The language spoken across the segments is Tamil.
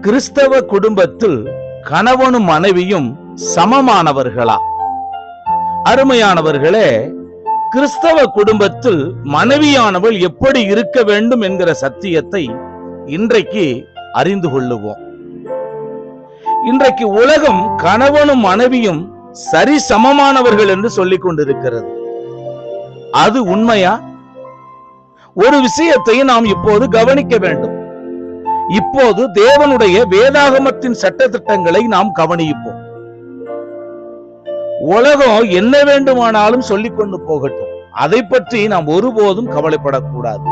கிறிஸ்தவ குடும்பத்தில் கணவனும் மனைவியும் சமமானவர்களா? அருமையானவர்களே கிறிஸ்தவ குடும்பத்தில் மனைவியானவள் எப்படி இருக்க வேண்டும் என்கிற சத்தியத்தை இன்றைக்கு அறிந்து கொள்ளுவோம். இன்றைக்கு உலகம் கணவனும் மனைவியும் சரி சமமானவர்கள் என்று சொல்லிக் கொண்டிருக்கிறது. அது உண்மையா? ஒரு விஷயத்தை நாம் இப்போது கவனிக்க வேண்டும். இப்போது தேவனுடைய வேதாகமத்தின் சட்ட திட்டங்களை நாம் கவனிப்போம். உலகம் என்ன வேண்டுமானாலும் சொல்லிக் கொண்டு போகட்டும். அதை பற்றி நாம் ஒருபோதும் கவலைப்படக்கூடாது.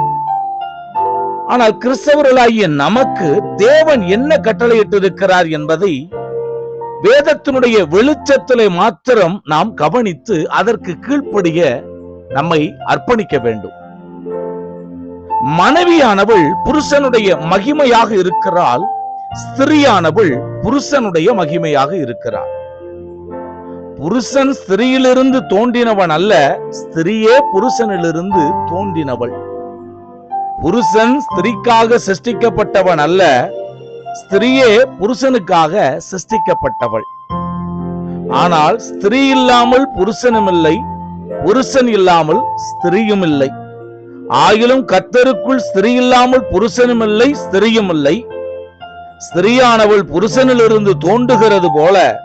ஆனால் கிறிஸ்தவர்களாகிய நமக்கு தேவன் என்ன கட்டளையிட்டிருக்கிறார் என்பதை வேதத்தினுடைய வெளிச்சத்திலே மாத்திரம் நாம் கவனித்து அதற்கு கீழ்ப்படிய நம்மை அர்ப்பணிக்க வேண்டும். மனைவியானவள் புருஷனுடைய மகிமையாக இருக்கிறாள் ஸ்திரியானவள் புருஷனுடைய மகிமையாக இருக்கிறாள். புருஷன் ஸ்திரியிலிருந்து தோன்றினவன் அல்ல ஸ்திரியே புருஷனிலிருந்து தோன்றினவள். புருஷன் ஸ்திரிக்காக சிருஷ்டிக்கப்பட்டவன் அல்ல ஸ்திரியே புருஷனுக்காக சிருஷ்டிக்கப்பட்டவள். ஆனால் ஸ்திரீ இல்லாமல் புருஷனும் இல்லை புருஷன் இல்லாமல் ஸ்திரீயும் இல்லை. ஆயிலும் கத்தருக்குள் ஸ்திரீ இல்லாமல் புருஷனும் இல்லை ஸ்திரீயும் இல்லை. ஸ்திரியானவள் புருஷனிலிருந்து தோன்றுகிறது போல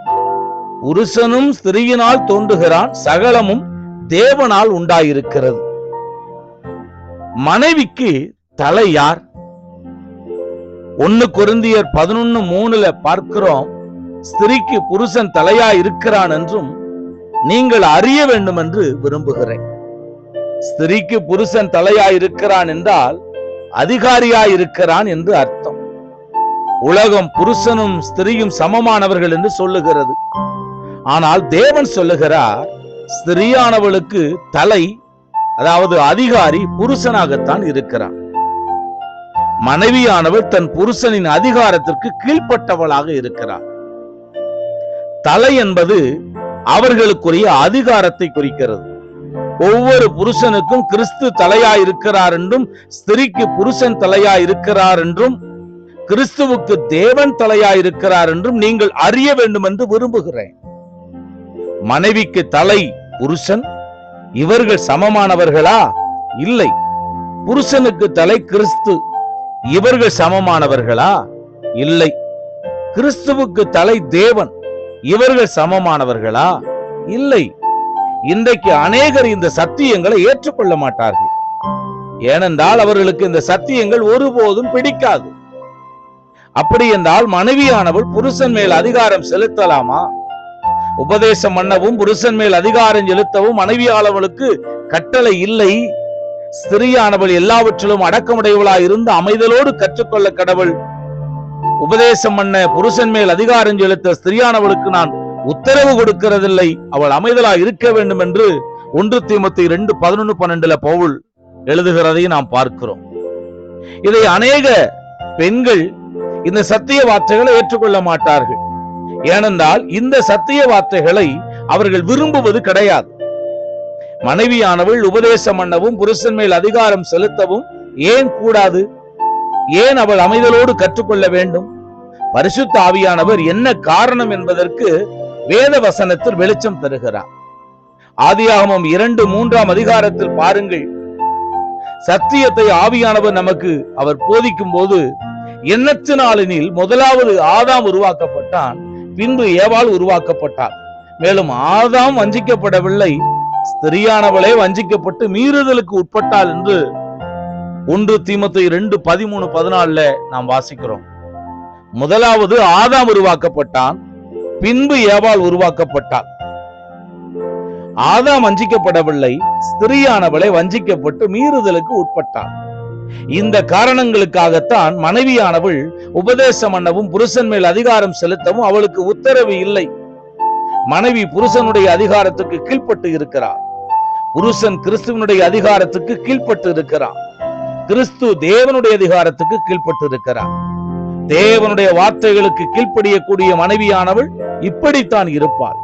புருஷனும் ஸ்திரியினால் தோன்றுகிறான் சகலமும் தேவனால் உண்டாயிருக்கிறது. மனைவிக்கு தலை யார்? ஒன்னு கொருந்தியர் பதினொன்னு மூணுல பார்க்கிறோம் ஸ்திரிக்கு புருஷன் தலையா இருக்கிறான் என்றும் நீங்கள் அறிய வேண்டும் என்று விரும்புகிறேன். ஸ்திரீக்கு புருஷன் தலையா இருக்கிறான் என்றால் அதிகாரியா இருக்கிறான் என்று அர்த்தம். உலகம் புருஷனும் ஸ்திரியும் சமமானவர்கள் என்று சொல்லுகிறது. ஆனால் தேவன் சொல்லுகிறார் ஸ்திரீயானவளுக்கு தலை அதாவது அதிகாரி புருஷனாகத்தான் இருக்கிறான். மனைவியானவள் தன் புருஷனின் அதிகாரத்திற்கு கீழ்ப்பட்டவளாக இருக்கிறார் தலை என்பது அவர்களுக்குரிய அதிகாரத்தை குறிக்கிறது. ஒவ்வொரு புருஷனுக்கும் கிறிஸ்து தலையா இருக்கிறார் என்றும் ஸ்திரிக்கு புருஷன் தலையா இருக்கிறார் என்றும் கிறிஸ்துவுக்கு தேவன் தலையா இருக்கிறார் என்றும் நீங்கள் அறிய வேண்டும் என்று விரும்புகிறேன். மனைவிக்கு தலை புருஷன் இவர்கள் சமமானவர்களா? இல்லை. புருஷனுக்கு தலை கிறிஸ்து இவர்கள் சமமானவர்களா? இல்லை. கிறிஸ்துவுக்கு தலை தேவன் இவர்கள் சமமானவர்களா? இல்லை. இன்றைக்கு அநேகர் இந்த சத்தியங்களை ஏற்றுக்கொள்ள மாட்டார்கள். ஏனென்றால் அவர்களுக்கு இந்த சத்தியங்கள் ஒருபோதும் பிடிக்காது. அப்படி என்றால் மனைவியானவள் புருஷன் மேல் அதிகாரம் செலுத்தலாமா? உபதேசம் பண்ணவும் புருஷன் மேல் அதிகாரம் செலுத்தவும் மனைவியானவளுக்கு கட்டளை இல்லை. ஸ்திரியானவள் எல்லாவற்றிலும் அடக்கமுடையவளாய் இருந்து அமைதலோடு கற்றுக்கொள்ள கடவுள். உபதேசம் பண்ண புருஷன் மேல் அதிகாரம் செலுத்த ஸ்திரியானவளுக்கு நான் உத்தரவு கொடுக்கிறதில்லை. அவள் அமைதலா இருக்க வேண்டும் என்று ஒன்று தீமத்தி ரெண்டு பதினொன்னு பன்னெண்டுல பவுல் எழுதுகிறதை நாம் பார்க்கிறோம். இதை அநேக பெண்கள் இந்த சத்திய வார்த்தைகளை ஏற்றுக்கொள்ள மாட்டார்கள். ஏனென்றால் இந்த சத்திய வார்த்தைகளை அவர்கள் விரும்புவது கிடையாது. மனைவியானவள் உபதேசம் பண்ணவும் புருஷன் மேல் அதிகாரம் செலுத்தவும் ஏன் கூடாது? ஏன் அவள் அமைதலோடு கற்றுக்கொள்ள வேண்டும்? பரிசுத்த ஆவியானவர் என்ன காரணம் என்பதற்கு வேத வசனத்தில் வெளிச்சம் தருகிறார். ஆதியாகமம் இரண்டு மூன்றாம் அதிகாரத்தில் பாருங்கள். சத்தியத்தை ஆவியானவர் நமக்கு அவர் போதிக்கும் போது எண்ணத்து நாளினில் முதலாவது ஆதாம் உருவாக்கப்பட்டான் பின்பு ஏவாள் உருவாக்கப்பட்டார். மேலும் ஆதாம் வஞ்சிக்கப்படவில்லை ஸ்திரியானவளே வஞ்சிக்கப்பட்டு மீறுதலுக்கு உட்பட்டால் என்று ஒன்று தீமத்தை ரெண்டு பதிமூணு பதினாலுல நாம் வாசிக்கிறோம். முதலாவது ஆதாம் உருவாக்கப்பட்டான் பின்பு ஏவாள் உருவாக்கப்பட்டாள். ஆதாம் வஞ்சிக்கப்படவில்லை ஸ்திரியானவளை வஞ்சிக்கப்பட்டு மீறுதலுக்கு உட்பட்டாள். இந்த காரணங்களுக்காகத்தான் மனைவியானவள் உபதேசம் பண்ணவும் புருஷன் மேல் அதிகாரம் செலுத்தவும் அவளுக்கு உத்தரவு இல்லை. மனைவி புருஷனுடைய அதிகாரத்துக்கு கீழ்ப்பட்டு இருக்கிறார் புருஷன் கிறிஸ்துவனுடைய அதிகாரத்துக்கு கீழ்ப்பட்டு இருக்கிறார் கிறிஸ்து தேவனுடைய அதிகாரத்துக்கு கீழ்ப்பட்டு இருக்கிறார் தேவனுடைய வார்த்தைகளுக்கு கீழ்ப்படியக்கூடிய மனைவியானவள் இப்படித்தான் இருப்பாள்.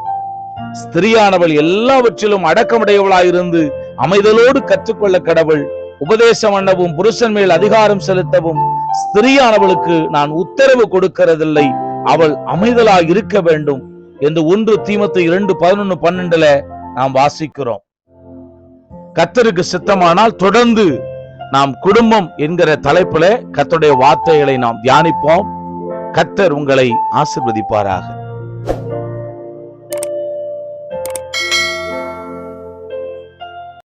ஸ்திரியானவள் எல்லாவற்றிலும் அடக்கமுடையவளாயிருந்து அமைதலோடு கற்றுக்கொள்ள கடவுள் உபதேசம் பண்ணவும் புருஷன் மேல் அதிகாரம் செலுத்தவும் ஸ்திரியானவளுக்கு நான் உத்தரவு கொடுக்கிறதில்லை. அவள் அமைதலாய் இருக்க வேண்டும் என்று ஒன்று தீமத்து இரண்டு பதினொன்னு பன்னெண்டுல நாம் வாசிக்கிறோம். கத்தருக்கு சித்தமானால் தொடர்ந்து நாம் குடும்பம் என்கிற தலைப்பிலே கத்தருடைய வார்த்தைகளை நாம் தியானிப்போம். கத்தர் உங்களை ஆசிர்வதிப்பாராக.